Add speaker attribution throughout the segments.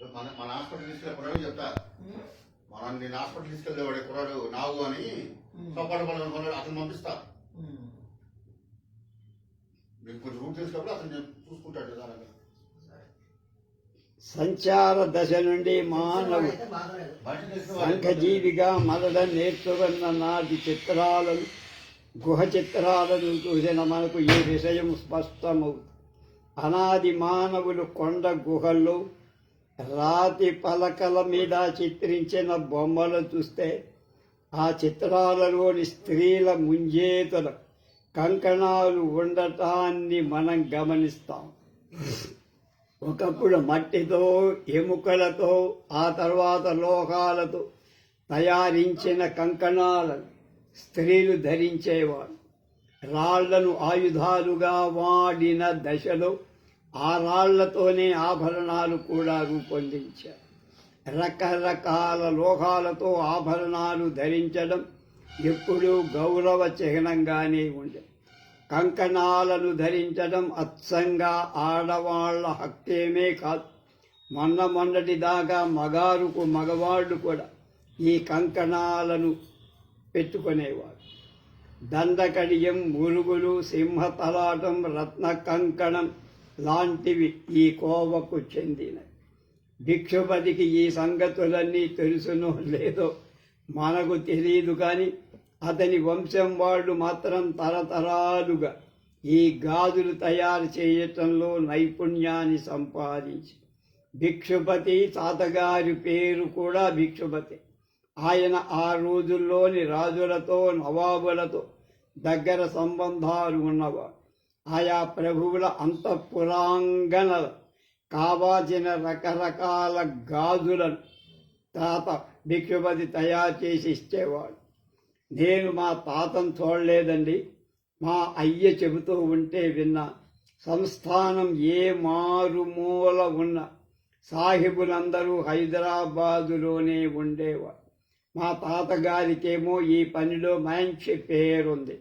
Speaker 1: మన మన హాస్పిటల్ తీసుకెళ్ళే కుర్రాడు చెప్తా. మనం నేను హాస్పిటల్ తీసుకెళ్ళేవాడే కుర్రాడు నాగు అని సపోర్ట్ పడాలని కుర్రాడు అతను పంపిస్తా. మీకు కొంచెం రూట్ తెలిసినప్పుడు అతను చూసుకుంటాడు నిదానంగా.
Speaker 2: సంచార దశ నుండి మానవు
Speaker 1: వాడు-
Speaker 2: సంఖజీవిగా మొదట నేర్చుకున్న నాటి చిత్రాలను గుహ చిత్రాలను చూసిన మనకు ఈ విషయం స్పష్టమవు. అనాది మానవులు కొండ గుహల్లో రాతి పలకల మీద చిత్రించిన బొమ్మలు చూస్తే ఆ చిత్రాలలోని స్త్రీల ముంజేతుల కంకణాలు ఉండటాన్ని మనం గమనిస్తాం. ఒకప్పుడు మట్టితో ఎముకలతో ఆ తర్వాత లోహాలతో తయారించిన కంకణాలను స్త్రీలు ధరించేవారు. రాళ్ళను ఆయుధాలుగా వాడిన దశలో ఆ రాళ్ళతోనే ఆభరణాలు కూడా రూపొందించారు. రకరకాల లోహాలతో ఆభరణాలు ధరించడం ఎప్పుడూ గౌరవ చిహ్నంగానే ఉండే కంకణాలను ధరించడం అచ్చంగా ఆడవాళ్ళ హక్కేమే కాదు. మొన్న మొన్నటి దాకా మగారుకు మగవాళ్ళు కూడా ఈ కంకణాలను పెట్టుకునేవారు. దండకడియం మురుగులు సింహతలాటం రత్న కంకణం లాంటివి ఈ కోవకు చెందినవి. భిక్షుపతికి ఈ సంగతులన్నీ తెలుసునో లేదో మనకు తెలియదు కానీ అతని వంశం వాళ్ళు మాత్రం తరతరాలుగా ఈ గాజులు తయారు చేయటంలో నైపుణ్యాన్ని సంపాదించి. భిక్షుపతి తాతగారి పేరు కూడా భిక్షుపతి. ఆయన ఆ రోజుల్లోని రాజులతో నవాబులతో దగ్గర సంబంధాలు ఉన్నవారు ఆయా ప్రభువుల అంతఃపురాంగణ కావాల్సిన రకరకాల గాజులను తాత భిక్షుపతి తయారు చేసి ఇచ్చేవాడు. నేను మా తాతను చూడలేదండి. మా అయ్య చెబుతూ ఉంటే విన్నా సంస్థానం ఏ మారుమూల ఉన్న సాహిబులందరూ హైదరాబాదులోనే ఉండేవారు. మా తాతగారికేమో ఈ పనిలో మంచి పేరుంది.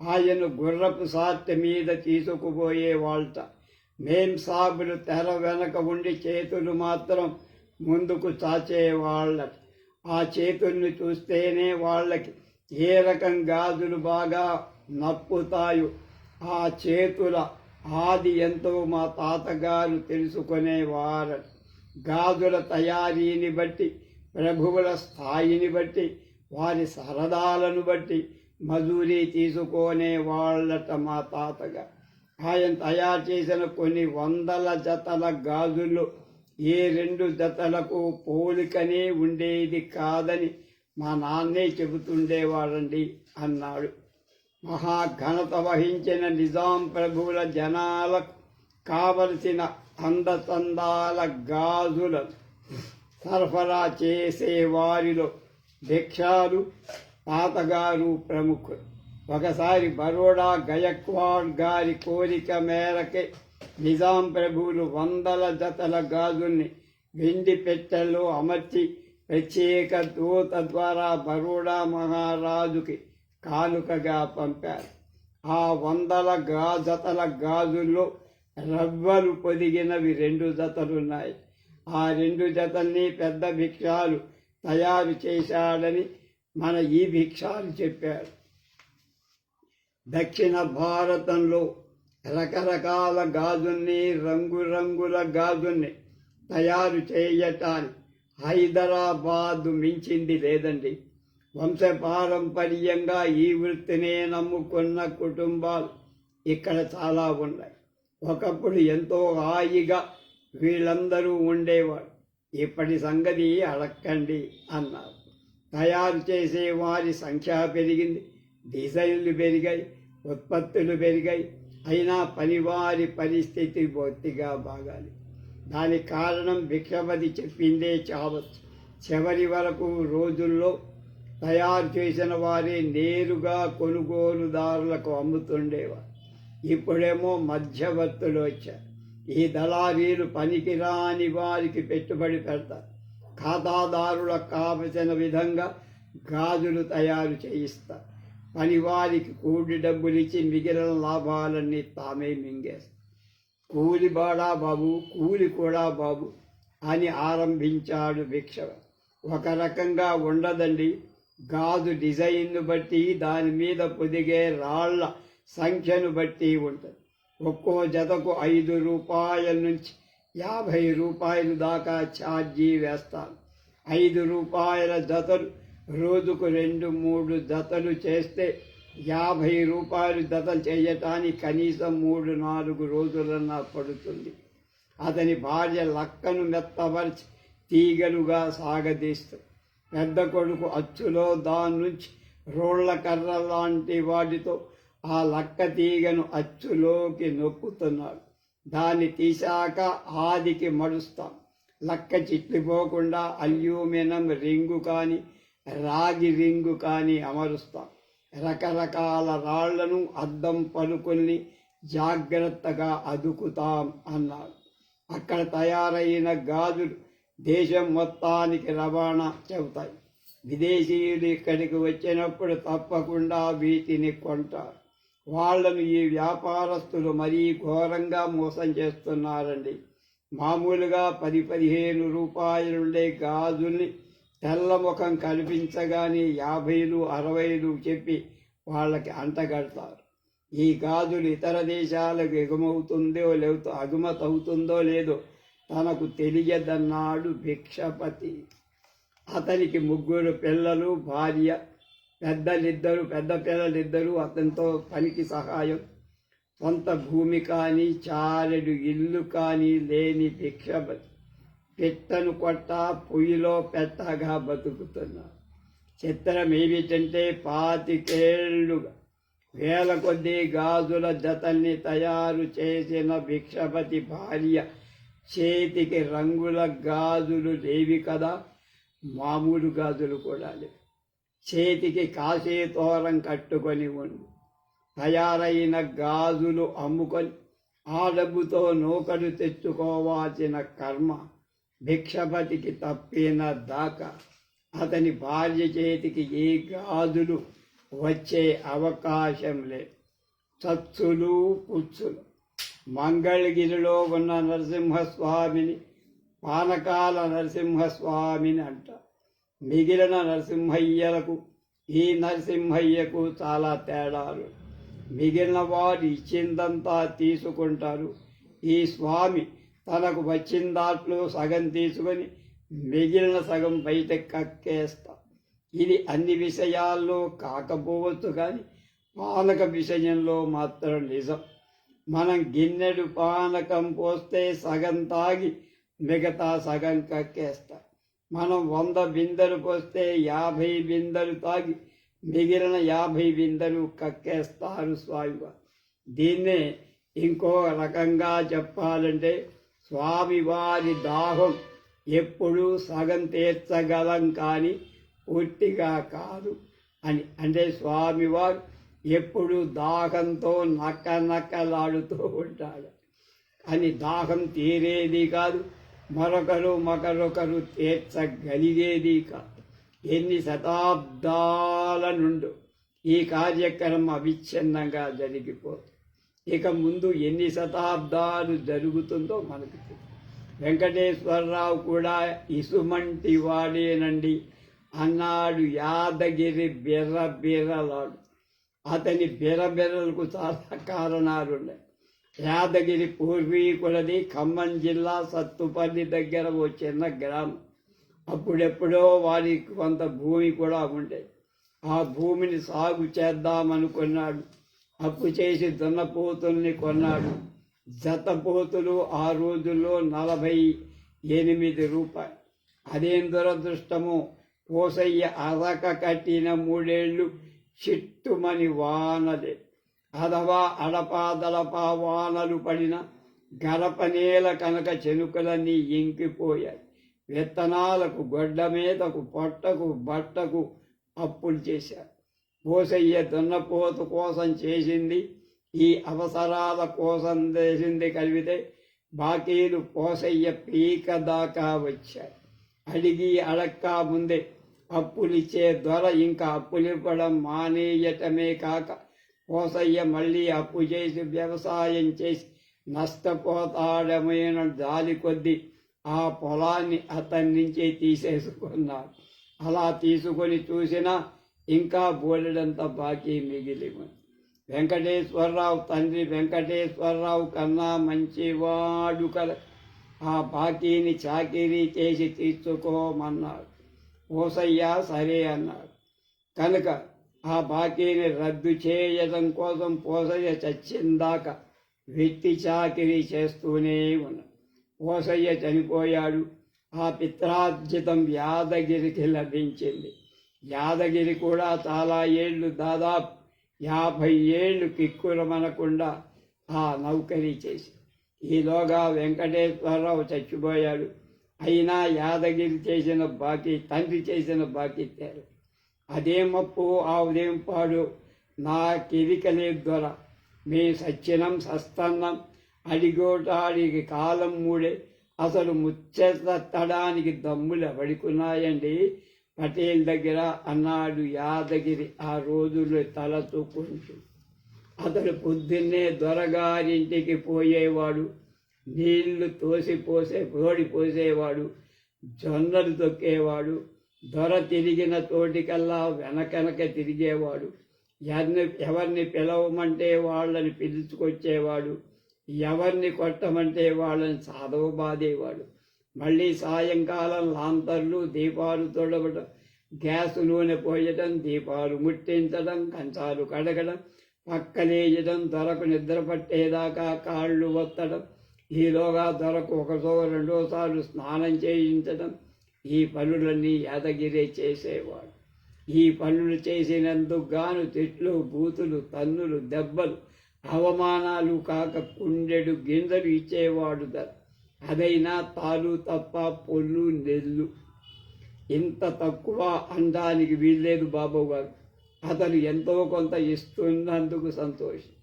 Speaker 2: ఆయన గుర్రపు సార్ట్ మీద తీసుకుపోయే వాళ్ళ మేం సాబులు తెర వెనక ఉండి చేతులు మాత్రం ముందుకు చాచేవాళ్ళ ఆ చేతుల్ని చూస్తేనే వాళ్ళకి ఏ రకం గాజులు బాగా నప్పుతాయో ఆ చేతుల ఆది ఎంతో మా తాతగారు తెలుసుకునేవారట గాజుల తయారీని బట్టి ప్రభువుల స్థాయిని బట్టి వారి సరదాలను బట్టి మజూరీ తీసుకునే వాళ్ళట మా తాతగా ఆయన తయారు చేసిన కొన్ని వందల జతల గాజులు ఏ రెండు జతలకు పోలికనే ఉండేది కాదని మా నాన్నే చెబుతుండేవాడండి అన్నాడు. మహాఘనత వహించిన నిజాం ప్రభువుల జనాలకు కావలసిన అందచందాల గాజులను సరఫరా చేసే వారిలో భిక్షాలు తాతగారు ప్రముఖులు. ఒకసారి బరోడా గయక్వాడ్ గారి కోరిక మేరకే నిజాం ప్రభువులు వందల జతల గాజుల్ని వెండి పెట్టెల్లో అమర్చి ప్రత్యేక దూత ద్వారా బరోడా మహారాజుకి కానుకగా పంపారు. ఆ వందల గా జతల గాజుల్లో రవ్వలు పొదిగినవి రెండు జతలున్నాయి. ఆ రెండు జతల్ని పెద్ద భిక్షాలు తయారు చేశాడని మన ఈ భిక్షాలు చెప్పారు దక్షిణ భారతంలో రకరకాల గాజుని రంగురంగుల గాజుల్ని తయారు చేయటానికి హైదరాబాదు మించింది లేదండి. వంశపారంపర్యంగా ఈ వృత్తినే నమ్ముకున్న కుటుంబాలు ఇక్కడ చాలా ఉన్నాయి. ఒకప్పుడు ఎంతో హాయిగా వీళ్ళందరూ ఉండేవారు. ఇప్పటి సంగతి అడక్కండి అన్నారు. తయారు చేసే వారి సంఖ్య పెరిగింది. డిజైన్లు పెరిగాయి ఉత్పత్తులు పెరిగాయి. అయినా పనివారి పరిస్థితి బొత్తిగా బాగాలి దానికి కారణం భిక్షపతి చెప్పిందే చావచ్చు. చివరి వరకు రోజుల్లో తయారు చేసిన వారే నేరుగా కొనుగోలుదారులకు అమ్ముతుండేవారు. ఇప్పుడేమో మధ్యవర్తులు వచ్చారు. ఈ దళారీలు పనికిరాని వారికి పెట్టుబడి పెడతారు. ఖాతాదారులకు కావలసిన విధంగా గాజులు తయారు చేయిస్తారు పనివారికి కూలి డబ్బులిచ్చి మిగిలిన లాభాలన్నీ తామే మింగేస్తారు కూలి బాడా బాబు కూలి కూడా బాబు అని ఆరంభించాడు భిక్ష ఒక రకంగా ఉండదండి గాజు డిజైన్ను బట్టి దాని మీద పొదిగే రాళ్ళ సంఖ్యను బట్టి ఉంటుంది. ఒక్కో జతకు ఐదు రూపాయల నుంచి యాభై రూపాయలు దాకా ఛార్జీ వేస్తాను. ఐదు రూపాయల జతలు రోజుకు రెండు మూడు జతలు చేస్తే యాభై రూపాయలు జతలు చేయటానికి కనీసం మూడు నాలుగు రోజులన్నా పడుతుంది. అతని భార్య లక్కను మెత్తపరిచి తీగలుగా సాగదీస్తూ పెద్ద కొడుకు అచ్చులో దాని నుంచి రోళ్ళ కర్ర లాంటి వాటితో ఆ లక్క తీగను అచ్చులోకి నొక్కుతున్నాడు. దాన్ని తీశాక ఆదికి మడుస్తాం. లక్క చిట్లిపోకుండా అల్యూమినియం రింగు కానీ రాగి రింగు కానీ అమరుస్తాం. రకరకాల రాళ్ళను అద్దం పలుకొని జాగ్రత్తగా అదుకుతాం అన్నారు అక్కడ తయారైన గాజులు దేశం మొత్తానికి రవాణా చెబుతాయి. విదేశీయులు ఇక్కడికి వచ్చినప్పుడు తప్పకుండా వీటిని కొంటారు. వాళ్ళను ఈ వ్యాపారస్తులు మరీ ఘోరంగా మోసం చేస్తున్నారండి. మామూలుగా పది పదిహేను రూపాయలుండే గాజుల్ని తెల్లముఖం కనిపించగానే కల్పించగానే యాభైలు అరవైలు చెప్పి వాళ్ళకి అంటగడతారు ఈ గాజులు ఇతర దేశాలకు ఎగుమవుతుందో లేదో అగుమతవుతుందో లేదో తనకు తెలియదన్నాడు భిక్షపతి. అతనికి ముగ్గురు పిల్లలు భార్య పెద్దలిద్దరు పెద్ద పిల్లలిద్దరూ అతనితో పనికి సహాయం. సొంత భూమి కానీ చారెడు ఇల్లు కానీ లేని భిక్షపతి పెట్టను కొట్ట పొయ్యిలో పెట్టగా బతుకుతున్నారు చిత్రం ఏమిటంటే పాతికేళ్ళుగా వేల కొద్దీ గాజుల జతల్ని తయారు చేసిన భిక్షపతి భార్య చేతికి రంగుల గాజులు లేవి కదా. మామూలు గాజులు కూడా లేవు. చేతికి కాశీ తోరం కట్టుకొని ఉండు. తయారైన గాజులు అమ్ముకొని ఆ డబ్బుతో నూకలు తెచ్చుకోవాల్సిన కర్మ భిక్షపతికి తప్పిన దాకా అతని భార్య చేతికి ఏ గాజులు వచ్చే అవకాశం లేదు. చచ్చులు పుచ్చులు. మంగళగిరిలో ఉన్న నరసింహస్వామిని పానకాల నరసింహస్వామిని అంటారు. మిగిలిన నరసింహయ్యలకు ఈ నరసింహయ్యకు చాలా తేడాలు. మిగిలిన వారు ఇచ్చిందంతా తీసుకుంటారు. ఈ స్వామి తనకు వచ్చిన దాంట్లో సగం తీసుకొని మిగిలిన సగం బయట కక్కేస్తా. ఇది అన్ని విషయాల్లో కాకపోవచ్చు కానీ పానక విషయంలో మాత్రం నిజం. మనం గిన్నెడు పానకం పోస్తే సగం తాగి మిగతా సగం కక్కేస్తాం. మనం వంద బిందెలు పోస్తే యాభై బిందెలు తాగి మిగిలిన యాభై బిందెలు కక్కేస్తారు స్వామివారు దీన్నే ఇంకో రకంగా చెప్పాలంటే స్వామివారి దాహం ఎప్పుడూ సగం తీర్చగలం కానీ పూర్తిగా కాదు అని. అంటే స్వామివారు ఎప్పుడు దాహంతో నక్క నక్కలాడుతూ ఉంటాడు అని దాహం తీరేది కాదు మరొకరు మరొకరు తీర్చగలిగేది కాదు. ఎన్ని శతాబ్దాల నుండు ఈ కార్యక్రమం అవిచ్ఛిన్నంగా జరిగిపోతుంది. ఇక ముందు ఎన్ని శతాబ్దాలు జరుగుతుందో మనకు తెలుసు వెంకటేశ్వరరావు కూడా ఇసుమంటి వాడేనండి. అన్నాడు యాదగిరి బిర్ర బిర్రలాడు అతని బిర్రబిర్రలకు చాలా కారణాలున్నాయి. యాదగిరి పూర్వీకులది ఖమ్మం జిల్లా సత్తుపల్లి దగ్గర ఓ చిన్న గ్రామం. అప్పుడెప్పుడో వారికి కొంత భూమి కూడా ఉండేది ఆ భూమిని సాగు చేద్దామనుకున్నాడు. అప్పు చేసి దున్నపోతుల్ని కొన్నాడు. జతపోతులు ఆ రోజుల్లో నలభై ఎనిమిది రూపాయలు. అదేం దురదృష్టము. పోసయ్య అరక కట్టిన మూడేళ్ళు చిట్టుమని వానలే. అదవా అడపాదలపా వానలు పడిన గరపనేల కనుక చెనుకలన్నీ ఇంకిపోయాయి. విత్తనాలకు గొడ్డ మీదకు పొట్టకు బట్టకు అప్పులు చేశారు. పోసయ్య దున్నపోతు కోసం చేసింది ఈ అవసరాల కోసం చేసింది కలిపితే బాకీలు పోసయ్య పీక దాకా వచ్చాయి. అడిగి అడక్క ముందే అప్పులిచ్చే దొర ఇంకా అప్పులివ్వడం మానేయటమే కాక కోసయ్య మళ్ళీ అప్పు చేసి వ్యవసాయం చేసి నష్టపోతాడమైన జాలి కొద్దీ ఆ పొలాన్ని అతని నుంచి తీసేసుకున్నాడు. అలా తీసుకొని చూసినా ఇంకా బోలెడంత బాకీ మిగిలి ఉంది. వెంకటేశ్వరరావు తండ్రి వెంకటేశ్వరరావు కన్నా మంచివాడు కల ఆ బాకీని చాకిరీ చేసి తీసుకోమన్నాడు ఓసయ్య సరే అన్నాడు. కనుక ఆ బాకీని రద్దు చేయడం కోసం పోసయ్య చచ్చిందాక వ్యక్తి చాకిరీ చేస్తూనే ఉన్నాడు పోసయ్య చనిపోయాడు. ఆ పిత్రార్జితం యాదగిరికి లభించింది. యాదగిరి కూడా చాలా ఏళ్ళు దాదాపు యాభై ఏళ్ళు కిక్కురమనకుండా ఆ నౌకరీ చేసి. ఈలోగా వెంకటేశ్వరరావు చచ్చిపోయాడు. అయినా యాదగిరి చేసిన బాకీ తండ్రి చేసిన బాకీ తేరు. అదేమప్పు ఆ పాడు నా కిరికలే దొర. మీ సచ్చినం సస్తన్నం అడిగోటాడికి కాలం మూడే. అసలు ముచ్చెత్తడానికి దమ్ములు ఎవడికున్నాయండి? పటేల్ దగ్గర అన్నాడు యాదగిరి ఆ రోజుల్లో తలతూకుంటూ. అతడు పొద్దున్నే దొరగారింటికి పోయేవాడు. నీళ్ళు తోసి పోసే తోడి పోసేవాడు జొన్నలు తొక్కేవాడు. దొర తిరిగిన తోటికల్లా వెనకనక తిరిగేవాడు. ఎవరిని ఎవరిని పిలవమంటే వాళ్ళని పిలుచుకొచ్చేవాడు. ఎవరిని కొట్టమంటే వాళ్ళని చదవబాదేవాడు మళ్ళీ సాయంకాలం లాంతర్లు దీపాలు తొడవడం గ్యాస్ నూనె పోయడం దీపాలు ముట్టించడం కంచాలు కడగడం పక్కలేయడం దొరకు నిద్ర పట్టేదాకా కాళ్ళు ఒత్తడం ఈలోగా దొరకు ఒకటో రెండోసార్లు స్నానం చేయించడం ఈ పనులన్నీ యాదగిరే చేసేవాడు. ఈ పనులు చేసినందుకు గాను తిట్లు బూతులు తన్నులు దెబ్బలు అవమానాలు కాక కుండెడు గింజలు ఇచ్చేవాడు అదైనా తాలు తప్ప పొల్లు నెల్లు. ఇంత తక్కువ అనడానికి వీల్లేదు బాబు గారు అతను ఎంతో కొంత ఇస్తున్నందుకు సంతోషం.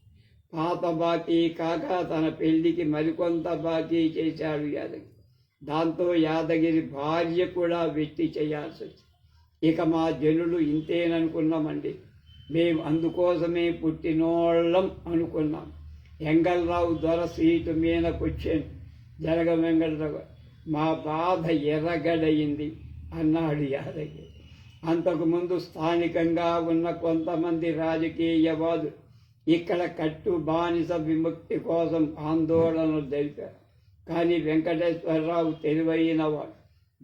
Speaker 2: పాత బాకీ కాక తన పెళ్ళికి మరికొంత బాకీ చేశాడు యాదగిరి. దాంతో యాదగిరి భార్య కూడా వెట్టి చేయాల్సి వచ్చింది. ఇక మా జనులు ఇంతేననుకున్నామండి. మేము అందుకోసమే పుట్టినోళ్ళం అనుకున్నాం. ఎంగల్రావు దొర సీటు మీద కూర్చొని జరగ వెంకటరావు మా బాధ ఎర్రగడయింది అన్నాడు యాదగిరి. అంతకుముందు స్థానికంగా ఉన్న కొంతమంది రాజకీయవాదులు ఇక్కడ కట్టు బానిస విముక్తి కోసం ఆందోళనలు జరిపారు. కానీ వెంకటేశ్వరరావు తెలివైనవాడు.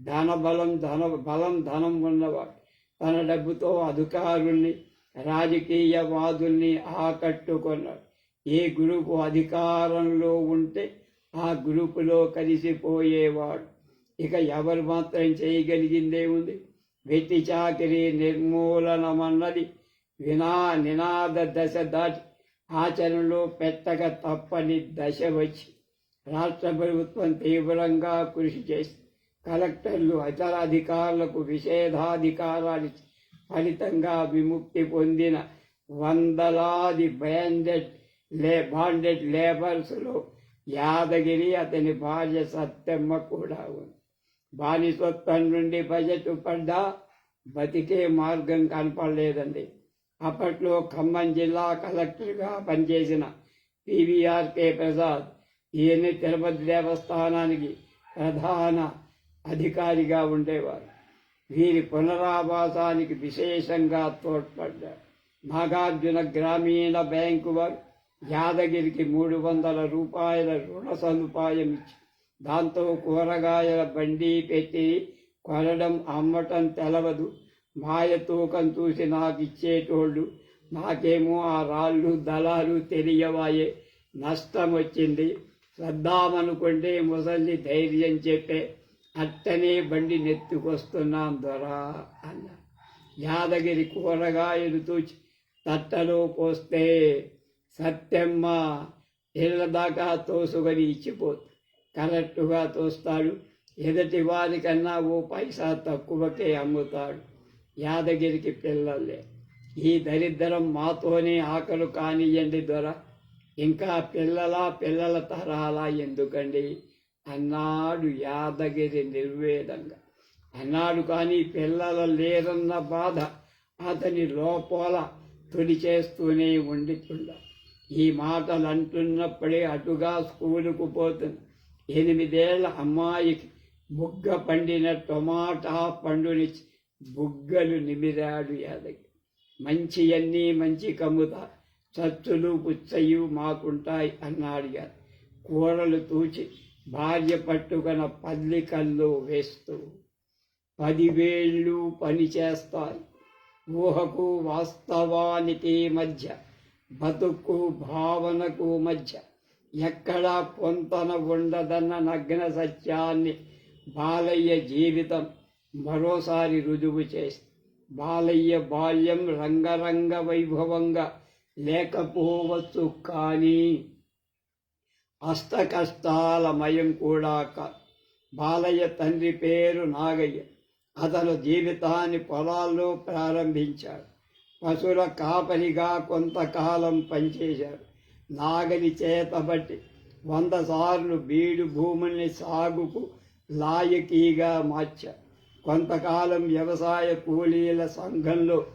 Speaker 2: ధనబలం ధన బలం ధనం ఉన్నవాడు. తన డబ్బుతో అధికారుల్ని రాజకీయవాదుల్ని ఆకట్టుకున్నాడు. ఏ గ్రూపు అధికారంలో ఉంటే ఆ గ్రూపులో కలిసిపోయేవాడు. ఇక ఎవరు మాత్రం చేయగలిగిందే ఉంది? వెట్టి చాకిరి నిర్మూలనమన్నది వినా నినాద దశ దాటి ఆచరణలో పెట్టక తప్పని దశ వచ్చి రాష్ట్ర ప్రభుత్వం తీవ్రంగా కృషి చేసి కలెక్టర్లు ఇతర అధికారులకు విషేధాధికారాలు ఫలితంగా విముక్తి పొందిన వందలాది బ్యాండెడ్ లే బాండెడ్ లేబర్స్లో యాదగిరి అతని భార్య సత్యమ్మ కూడా ఉంది. బానిసత్వం నుండి బజెట్ పడ్డా బతికే మార్గం కనపడలేదండి. అప్పట్లో ఖమ్మం జిల్లా కలెక్టర్గా పనిచేసిన పివిఆర్కే ప్రసాద్ ఈయన తిరుపతి దేవస్థానానికి ప్రధాన అధికారిగా ఉండేవారు. వీరి పునరావాసానికి విశేషంగా తోడ్పడ్డారు. నాగార్జున గ్రామీణ బ్యాంకు వారు యాదగిరికి మూడు వందల రూపాయల రుణ సదుపాయం ఇచ్చి దాంతో కూరగాయల బండి పెట్టి కొనడం అమ్మటం తెలవదు. మాయ తూకం చూసి నాకు ఇచ్చేటోళ్ళు నాకేమో ఆ రాళ్ళు దళాలు తెలియవాయే నష్టం వచ్చింది. వద్దామనుకుంటే ముసలి ధైర్యం చెప్పే అట్టనే బండి నెత్తుకొస్తున్నాం దొరా అన్న. యాదగిరి కూరగాయలు తూచి తట్టలో పోస్తే సత్యమ్మ ఇళ్ళ దాకా తోసుకొని ఇచ్చిపోతు. కరెక్టుగా తోస్తాడు. ఎదటి వారికన్నా ఓ పైసా తక్కువకే అమ్ముతాడు. యాదగిరికి పిల్లలే. ఈ దరిద్రం మాతోనే ఆకలు కానియండి దొర. ఇంకా పిల్లల పిల్లల తరాలా ఎందుకండి? అన్నాడు యాదగిరి నిర్వేదంగా. అన్నాడు కానీ పిల్లల లేరన్న బాధ అతని లోపల తొలిచేస్తూనే ఉండితుండ. ఈ మాటలు అంటున్నప్పుడే అటుగా స్కూలుకు పోతుంది. ఎనిమిదేళ్ళ అమ్మాయికి బుగ్గ పండిన టొమాటా పండుని బుగ్గలు నిమిరాడు యాదగిరి. మంచి అన్నీ మంచి కమ్ముతా. చచ్చులు పుచ్చయ్యు మాకుంటాయి అన్నాడు యాదగిరి కూరలు తూచి భార్య పట్టుకున్న పల్లికల్లో వేస్తూ. పదివేళ్ళు పని చేస్తాయి. ఊహకు వాస్తవానికి మధ్య బతుకు భావనకు మధ్య. ఎక్కడా పొంతన ఉండదన్న నగ్న సత్యాన్ని బాలయ్య జీవితం మరోసారి రుజువు చేసి బాలయ్య బాల్యం రంగరంగ వైభవంగా లేకపోవచ్చు కానీ అష్ట కష్టాల మయం కూడా బాలయ్య తండ్రి పేరు నాగయ్య. అతను జీవితాన్ని పొలాల్లో ప్రారంభించాడు. పశువుల కాపరిగా కొంతకాలం పనిచేశాడు. నాగలి చేతబట్టి వంద సార్లు బీడు భూముల్ని సాగుకు లాయకీగా మార్చాడు. కొంతకాలం వ్యవసాయ కూలీల సంఘంలో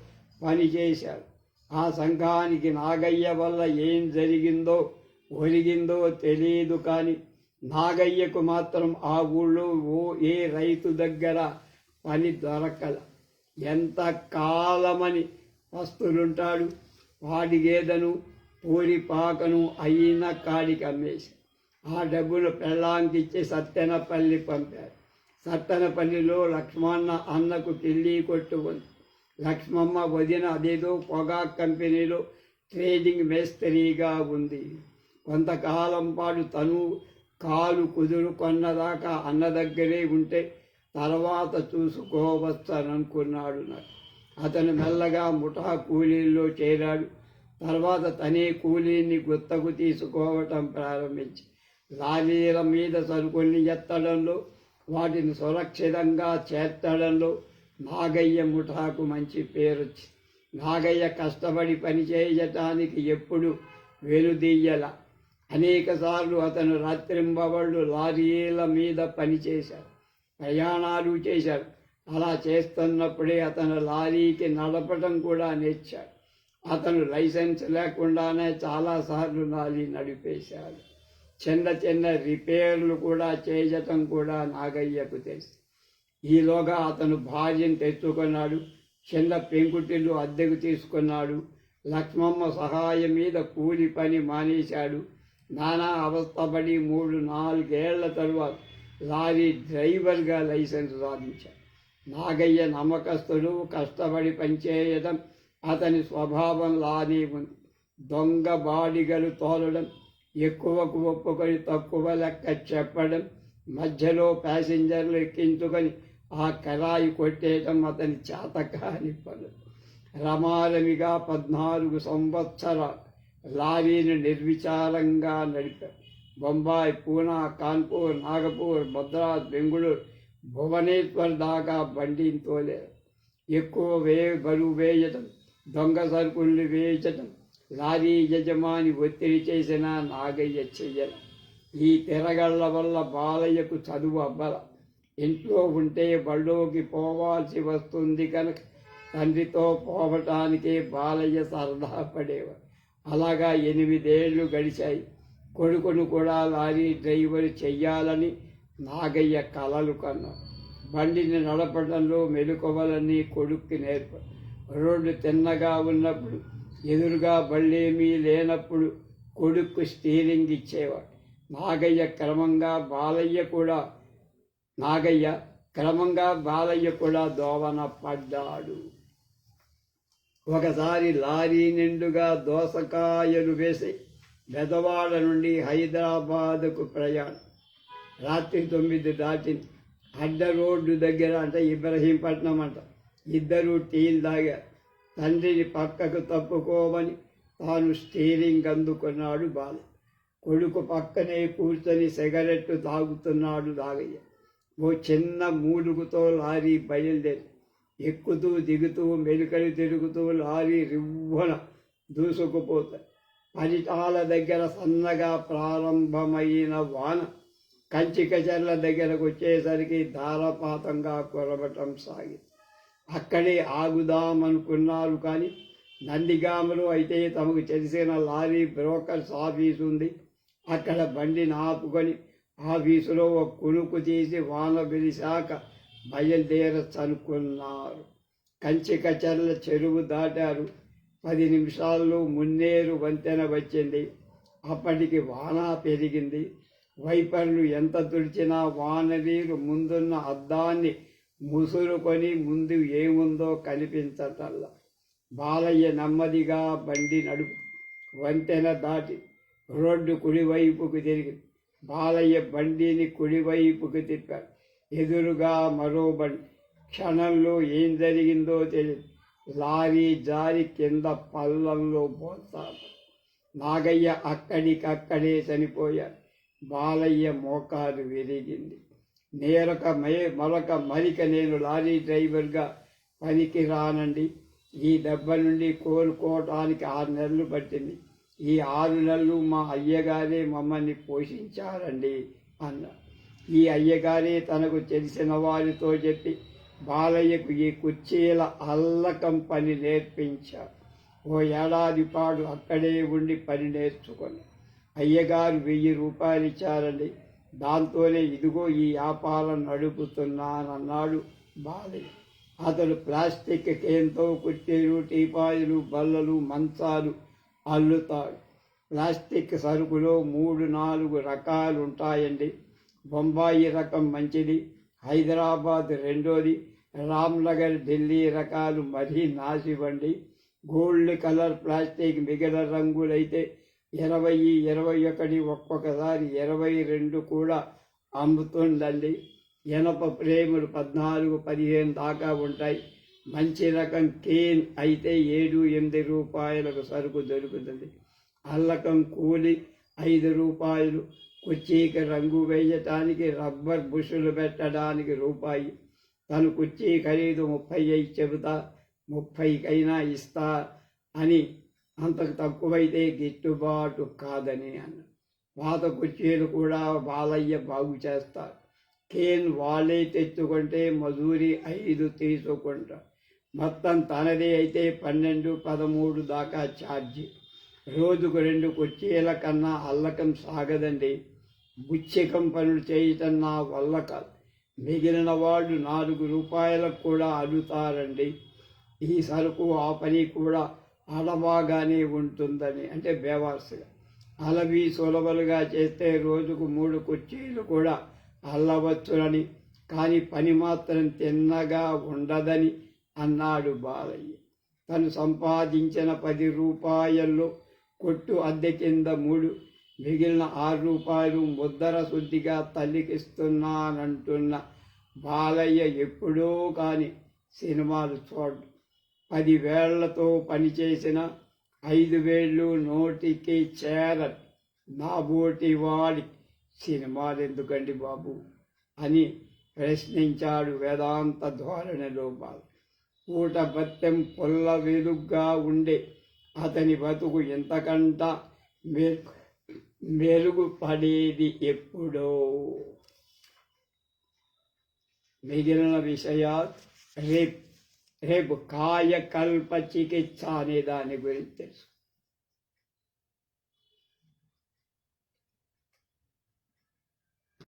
Speaker 2: పనిచేశాడు. ఆ సంఘానికి నాగయ్య వల్ల ఏం జరిగిందో ఒరిగిందో తెలియదు కానీ నాగయ్యకు మాత్రం ఆ ఊళ్ళో ఓ ఏ రైతు దగ్గర పని దొరకల. ఎంత కాలమని పస్తులుంటాడు వాడి గేదెను పూరి అయిన కాడికి అమ్మేసి ఆ డబ్బులు పెళ్ళాంకిచ్చి సత్తెనపల్లి పంపారు. సత్తెనపల్లిలో లక్ష్మణ అన్నకు ఢిల్లీ కొట్టు ఉంది లక్ష్మమ్మ వదిన అదేదో పొగా కంపెనీలో ట్రేడింగ్ మేస్త్రీగా ఉంది. కొంతకాలం పాటు తను కాలు కుదురు కొన్నదాకా అన్న దగ్గరే ఉంటే తర్వాత చూసుకోవచ్చననుకున్నాడు నాకు అతను మెల్లగా ముఠా కూలీల్లో చేరాడు. తర్వాత తనే కూలీని గుత్తకు తీసుకోవటం ప్రారంభించి లారీల మీద సరుకుల్ని ఎత్తడంలో వాటిని సురక్షితంగా చేర్చడంలో నాగయ్య ముఠాకు మంచి పేరు నాగయ్య కష్టపడి పని చేయటానికి ఎప్పుడు వెలుదీయ్యల అనేకసార్లు అతను రాత్రింబవళ్ళు లారీల మీద పనిచేశాడు ప్రయాణాలు చేశాడు అలా చేస్తున్నప్పుడే అతను లారీకి నడపటం కూడా నేర్చాడు. అతను లైసెన్స్ లేకుండానే చాలాసార్లు లారీ నడిపేశాడు. చిన్న చిన్న రిపేర్లు కూడా చేయటం కూడా నాగయ్యకు తెలుసు. ఈలోగా అతను భార్యను తెచ్చుకున్నాడు చిన్న పెంకుటిల్లు అద్దెకు తీసుకున్నాడు లక్ష్మమ్మ సహాయం మీద కూలి పని మానేశాడు. నానా అవస్థపడి మూడు నాలుగేళ్ళ తరువాత లారీ డ్రైవర్గా లైసెన్స్ సాధించాడు. నాగయ్య నమ్మకస్తుడు కష్టపడి పనిచేయడం అతని స్వభావం లానే ఉంది. దొంగ బాడిగలు తోలడం ఎక్కువకు ఒప్పుకొని తక్కువ లెక్క చెప్పడం మధ్యలో ప్యాసింజర్లు ఎక్కించుకొని ఆ కళాయి కొట్టేయటం అతని చేతకాని పనులు. రమారమిగా పద్నాలుగు సంవత్సర లారీని నిర్విచారంగా నడిపారు. బొంబాయి పూనా కాన్పూర్ నాగపూర్ మద్రాస్ బెంగుళూరు భువనేశ్వర్ దాకా బండిని తోలేరు. ఎక్కువ వే బరువు వేయటం దొంగ సరుకుల్ని వేయించటం లారీ యజమాని ఒత్తిడి చేసిన నాగయ్య చెయ్యరు ఈ తిరగళ్ళ వల్ల బాలయ్యకు చదువు అబ్బల. ఇంట్లో ఉంటే బళ్ళోకి పోవాల్సి వస్తుంది కనుక తండ్రితో పోవటానికే బాలయ్య సరదా పడేవాడు. అలాగా ఎనిమిదేళ్ళు గడిచాయి. కొడుకును కూడా లారీ డ్రైవర్ చెయ్యాలని నాగయ్య కలలు కన్నాడు. బండిని నడపడంలో మెలకువలన్నీ కొడుక్కి నేర్ప. రోడ్డు తిన్నగా ఉన్నప్పుడు ఎదురుగా బళ్ళేమీ లేనప్పుడు కొడుక్కు స్టీరింగ్ ఇచ్చేవాడు. నాగయ్య క్రమంగా బాలయ్య కూడా నాగయ్య క్రమంగా బాలయ్య కూడా దోవన పడ్డాడు. ఒకసారి లారీ నిండుగా దోసకాయలు వేసి బెదవాడ నుండి హైదరాబాద్కు ప్రయాణం. రాత్రి తొమ్మిది దాటింది. అడ్డ రోడ్డు దగ్గర అంటే ఇబ్రహీంపట్నం అంట. ఇద్దరు టీలు తాగారు. తండ్రిని పక్కకు తప్పుకోమని తాను స్టీరింగ్ అందుకున్నాడు బాల కొడుకు పక్కనే కూర్చొని సిగరెట్టు తాగుతున్నాడు దాగయ్య ఓ చిన్న మూలుగుతో లారీ బయలుదేరి ఎక్కుతూ దిగుతూ మెలికలు తిరుగుతూ లారీ రివ్వన దూసుకుపోతాయి. పరిటాల దగ్గర సన్నగా ప్రారంభమైన వాన కంచికచర్ల దగ్గరకు వచ్చేసరికి ధారపాతంగా కురవటం సాగింది. అక్కడే ఆగుదామనుకున్నారు కానీ నందిగామలో అయితే తమకు తెలిసిన లారీ బ్రోకర్స్ ఆఫీస్ ఉంది. అక్కడ బండిని ఆపుకొని ఆఫీసులో ఒక కొనుక్కు తీసి వాన పిలిశాక బయలుదేరచ్చనుకున్నారు కంచి కచర్ల చెరువు దాటారు. పది నిమిషాల్లో మున్నేరు వంతెన వచ్చింది. అప్పటికి వాన పెరిగింది. వైపర్లు ఎంత తుడిచినా వాన నీరు ముందున్న అద్దాన్ని ముసురుకొని ముందు ఏముందో కనిపించటల్లా. బాలయ్య నెమ్మదిగా బండి నడుపు వంతెన దాటి రోడ్డు కుడివైపుకు తిరిగింది బాలయ్య బండిని కుడివైపుకు తిప్పాడు. ఎదురుగా మరో బండి. క్షణంలో ఏం జరిగిందో తెలియదు లారీ జారి కింద పల్లంలో పోతాడు నాగయ్య అక్కడికక్కడే చనిపోయాడు. బాలయ్య మోకాలు విరిగింది. నేరొక మే మరొక మరిక నేను లారీ డ్రైవర్గా పనికి రానండి ఈ దెబ్బ నుండి కోలుకోవటానికి ఆరు నెలలు పట్టింది. ఈ ఆరు నెలలు మా అయ్యగారే మమ్మల్ని పోషించారండి అన్న. ఈ అయ్యగారే తనకు తెలిసిన వారితో చెప్పి బాలయ్యకు ఈ కుర్చీల అల్లకం పని నేర్పించారు. ఓ ఏడాది పాటు అక్కడే ఉండి పని నేర్చుకొని అయ్యగారు వెయ్యి రూపాయలు ఇచ్చారండి. దాంతోనే ఇదిగో ఈ వ్యాపారం నడుపుతున్నానన్నాడు బాలయ్య. అతడు ప్లాస్టిక్ కేంతో కుర్చీలు టీపాయిలు బల్లలు మంచాలు అల్లుతాడు. ప్లాస్టిక్ సరుకులో మూడు నాలుగు రకాలు ఉంటాయండి. బొంబాయి రకం మంచిది హైదరాబాద్ రెండోది రామ్నగర్ ఢిల్లీ రకాలు మరీ నాసివ్వండి గోల్డ్ కలర్ ప్లాస్టిక్ మిగిలిన రంగులైతే ఇరవై ఇరవై ఒకటి ఒక్కొక్కసారి ఇరవై రెండు కూడా అమ్ముతుందండి. ఇనప ప్రేములు పద్నాలుగు పదిహేను దాకా ఉంటాయి. మంచి రకం కేన్ అయితే ఏడు ఎనిమిది రూపాయలకు సరుకు దొరుకుతుంది. అల్లకం కూలి ఐదు రూపాయలు. కుర్చీకి రంగు వేయటానికి రబ్బర్ బుషులు పెట్టడానికి రూపాయి. తను కుర్చీ ఖరీదు ముప్పై అయి చెబుతా ముప్పైకైనా ఇస్తా అని అంతకు తక్కువైతే గిట్టుబాటు కాదని అన్న పాత కుర్చీలు కూడా బాలయ్య బాగు చేస్తారు కేన్ వాళ్ళే తెచ్చుకుంటే మజూరి ఐదు తీసుకుంటా మొత్తం తనదే అయితే పన్నెండు పదమూడు దాకా ఛార్జీ. రోజుకు రెండు కుర్చీల కన్నా అల్లకం సాగదండి. బుచ్చికం పనులు చేయటం నా వల్ల కాదు. మిగిలిన వాళ్ళు నాలుగు రూపాయలకు కూడా అడుగుతారండి. ఈ సరుకు ఆ పని కూడా అలవాగానే ఉంటుందని అంటే బేవార్సుగా. అలవి సులభలుగా చేస్తే రోజుకు మూడు కుర్చీలు కూడా అల్లవచ్చునని కానీ పని మాత్రం తిన్నగా ఉండదని అన్నాడు బాలయ్య. తను సంపాదించిన పది రూపాయల్లో కొట్టు అద్దె కింద మూడు మిగిలిన ఆరు రూపాయలు ముద్దర శుద్ధిగా తల్లికిస్తున్నానంటున్న బాలయ్య ఎప్పుడో కాని సినిమాలు చూడు పదివేళ్ళతో పనిచేసిన ఐదు వేళ్ళు నోటికి చేర నాబోటి వాడి సినిమాలు ఎందుకండి బాబు? అని ప్రశ్నించాడు వేదాంత ధోరణిలో బాల పూట పొల్ల వెలుగ్గా ఉండే అతని బతుకు ఎంతకంట మెరుగు మెరుగుపడేది ఎప్పుడో. మిగిలిన విషయాలు రేపు రేపు కాయకల్ప చికిత్స అనే దాని గురించి తెలుసు